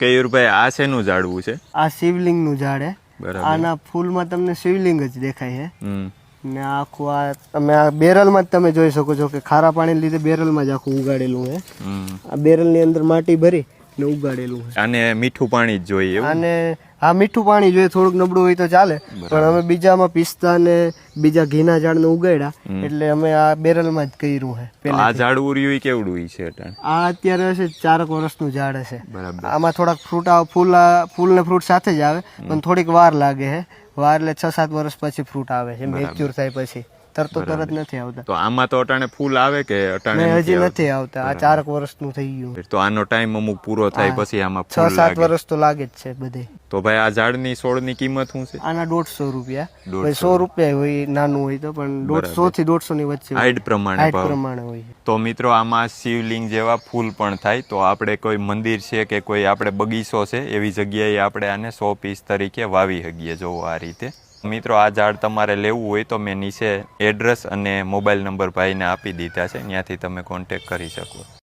કેયુરભાઈ આ શેનું ઝાડવું છે? આ શિવલિંગનું ઝાડ હે. આના ફૂલમાં તમને શિવલિંગ જ દેખાય છે ને આખું આ તમે આ બેરલમાં જ તમે જોઈ શકો છો કે ખારા પાણી લીધે બેરલમાં જ આખું ઉગાડેલું છે આ આ બેરલની અંદર માટી ભરી ને ઉગાડેલું છે અને મીઠું પાણી જ જોઈએ અને હા મીઠું પાણી જોઈએ થોડુંક નબળું હોય તો ચાલે. પણ અમે બીજામાં પિસ્તા ને બીજા ઘીના ઝાડને ઉગાડ્યા. એટલે અમે આ બેરલમાં જ કર્યું છે તો આ ઝાડ ઉર્યું કેવડું છે આ અત્યારે હશે ચારક વર્ષનું ઝાડ હશે. આમાં થોડાક ફ્રૂટ આવે ફૂલ ફૂલ ને ફ્રૂટ સાથે જ આવે પણ થોડીક વાર લાગે છે વાર એટલે છ સાત વર્ષ પછી ફ્રૂટ આવે છે મેચ્યોર થાય પછી. તરતો તરત નથી આવતા. તો આમાં તો અટાણે ફૂલ આવે કે અટાણે હજી નથી આવતા. આ ચારક વર્ષનું થઈ ગયું. તો આનો ટાઈમ અમુક પૂરો થાય પછી આમાં છ સાત વર્ષ તો લાગે જ છે બધે. તો ભાઈ આ ઝાડની છોડની કિંમત શું છે? આના દોઢસો રૂપિયા. સો રૂપિયા હોય નાનું હોય તો પણ દોઢસો થી દોઢસો ની વચ્ચે હાઈટ પ્રમાણે પ્રમાણે હોય. તો મિત્રો આમાં શિવલિંગ જેવા ફૂલ પણ થાય. તો આપણે કોઈ મંદિર છે કે કોઈ આપણે બગીચો છે એવી જગ્યાએ આપણે આને સો પીસ તરીકે વાવી શકીએ જોવો આ રીતે. મિત્રો, આ ઝાડ તમારે લેવું હોય તો મેં નીચે એડ્રેસ અને મોબાઈલ નંબર ભાઈને આપી દીધા છે. ત્યાંથી તમે કોન્ટેક કરી શકો.